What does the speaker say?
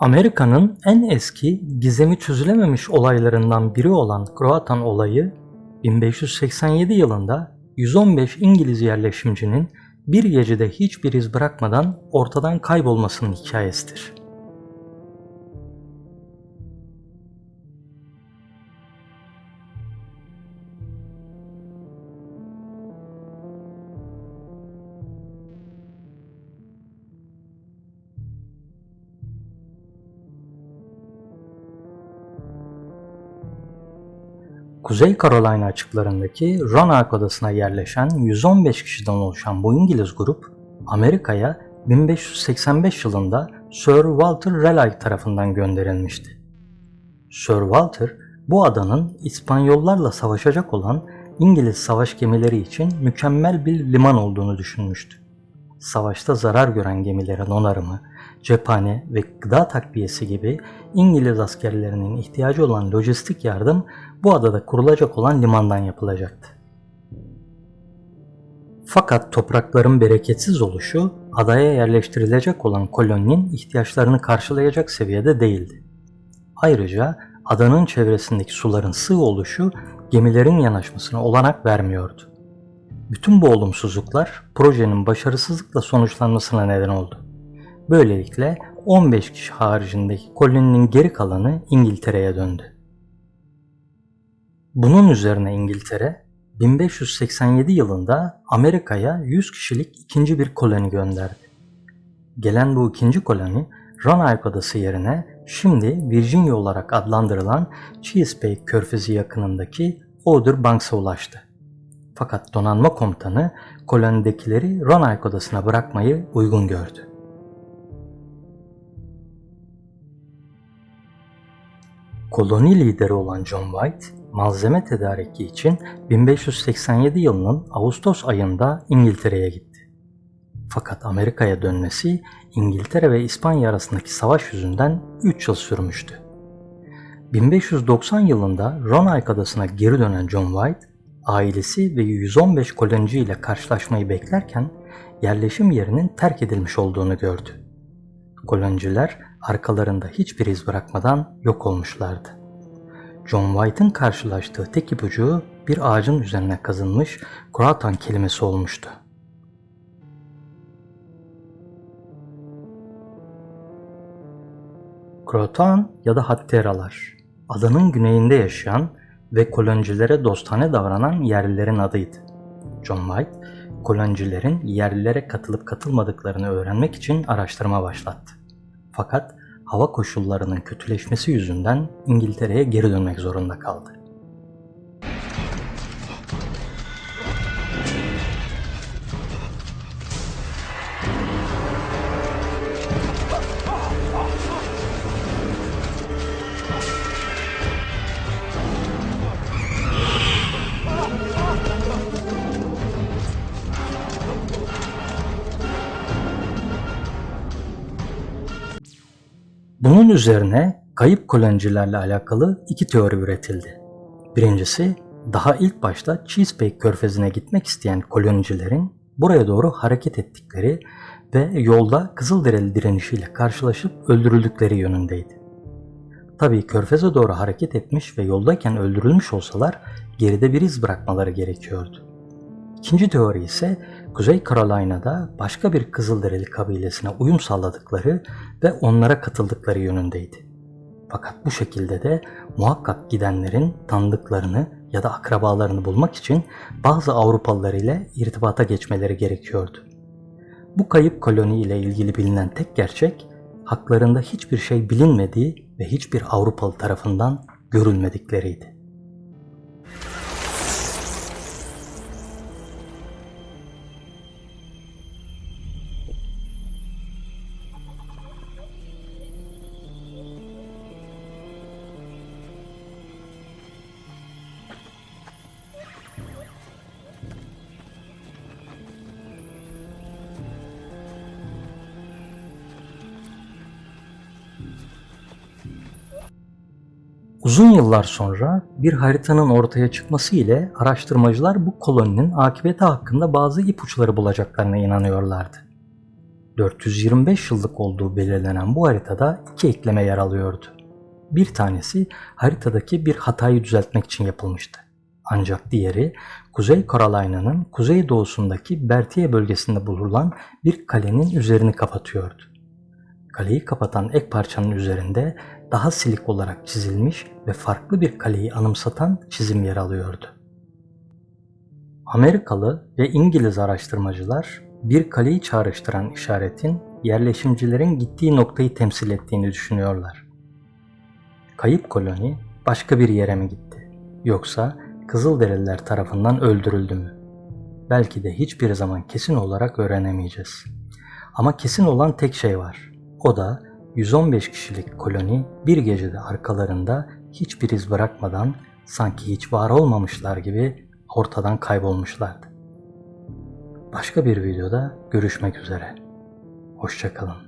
Amerika'nın en eski gizemi çözülememiş olaylarından biri olan Croatan olayı 1587 yılında 115 İngiliz yerleşimcinin bir gecede hiçbir iz bırakmadan ortadan kaybolmasının hikayesidir. Kuzey Carolina açıklarındaki Roanoke adasına yerleşen 115 kişiden oluşan bu İngiliz grup, Amerika'ya 1585 yılında Sir Walter Raleigh tarafından gönderilmişti. Sir Walter, bu adanın İspanyollarla savaşacak olan İngiliz savaş gemileri için mükemmel bir liman olduğunu düşünmüştü. Savaşta zarar gören gemilerin onarımı, cephane ve gıda takviyesi gibi İngiliz askerlerinin ihtiyacı olan lojistik yardım bu adada kurulacak olan limandan yapılacaktı. Fakat toprakların bereketsiz oluşu adaya yerleştirilecek olan koloninin ihtiyaçlarını karşılayacak seviyede değildi. Ayrıca adanın çevresindeki suların sığ oluşu gemilerin yanaşmasına olanak vermiyordu. Bütün bu olumsuzluklar projenin başarısızlıkla sonuçlanmasına neden oldu. Böylelikle 15 kişi haricindeki koloninin geri kalanı İngiltere'ye döndü. Bunun üzerine İngiltere 1587 yılında Amerika'ya 100 kişilik ikinci bir koloni gönderdi. Gelen bu ikinci koloni Roanoke Adası yerine şimdi Virginia olarak adlandırılan Chesapeake Körfezi yakınındaki Outer Banks'a ulaştı. Fakat donanma komutanı kolonidekileri Roanoke Adası'na bırakmayı uygun gördü. Koloni lideri olan John White, malzeme tedariki için 1587 yılının Ağustos ayında İngiltere'ye gitti. Fakat Amerika'ya dönmesi İngiltere ve İspanya arasındaki savaş yüzünden 3 yıl sürmüştü. 1590 yılında Roanoke adasına geri dönen John White, ailesi ve 115 kolonci ile karşılaşmayı beklerken yerleşim yerinin terk edilmiş olduğunu gördü. Kolonciler arkalarında hiçbir iz bırakmadan yok olmuşlardı. John White'ın karşılaştığı tek ipucu bir ağacın üzerine kazınmış Croatan kelimesi olmuştu. Croatan ya da Hatteralar, adanın güneyinde yaşayan ve koloncilere dostane davranan yerlilerin adıydı. John White, koloncilerin yerlilere katılıp katılmadıklarını öğrenmek için araştırma başlattı. Fakat hava koşullarının kötüleşmesi yüzünden İngiltere'ye geri dönmek zorunda kaldı. Bunun üzerine kayıp koloncilerle alakalı iki teori üretildi. Birincisi, daha ilk başta Chesapeake körfezine gitmek isteyen kolonicilerin buraya doğru hareket ettikleri ve yolda Kızılderili direnişiyle karşılaşıp öldürüldükleri yönündeydi. Tabii körfeze doğru hareket etmiş ve yoldayken öldürülmüş olsalar geride bir iz bırakmaları gerekiyordu. İkinci teori ise Kuzey Carolina'da başka bir Kızılderili kabilesine uyum sağladıkları ve onlara katıldıkları yönündeydi. Fakat bu şekilde de muhakkak gidenlerin tanıdıklarını ya da akrabalarını bulmak için bazı Avrupalılar ile irtibata geçmeleri gerekiyordu. Bu kayıp koloni ile ilgili bilinen tek gerçek, haklarında hiçbir şey bilinmediği ve hiçbir Avrupalı tarafından görülmedikleriydi. Uzun yıllar sonra bir haritanın ortaya çıkması ile araştırmacılar bu koloninin akıbeti hakkında bazı ipuçları bulacaklarına inanıyorlardı. 425 yıllık olduğu belirlenen bu haritada iki ekleme yer alıyordu. Bir tanesi haritadaki bir hatayı düzeltmek için yapılmıştı. Ancak diğeri Kuzey Carolina'nın kuzeydoğusundaki Berthier bölgesinde bulunan bir kalenin üzerini kapatıyordu. Kaleyi kapatan ek parçanın üzerinde daha silik olarak çizilmiş ve farklı bir kaleyi anımsatan çizim yer alıyordu. Amerikalı ve İngiliz araştırmacılar bir kaleyi çağrıştıran işaretin yerleşimcilerin gittiği noktayı temsil ettiğini düşünüyorlar. Kayıp koloni başka bir yere mi gitti? Yoksa Kızılderililer tarafından öldürüldü mü? Belki de hiçbir zaman kesin olarak öğrenemeyeceğiz. Ama kesin olan tek şey var. O da 115 kişilik koloni bir gecede arkalarında hiçbir iz bırakmadan sanki hiç var olmamışlar gibi ortadan kaybolmuşlardı. Başka bir videoda görüşmek üzere. Hoşçakalın.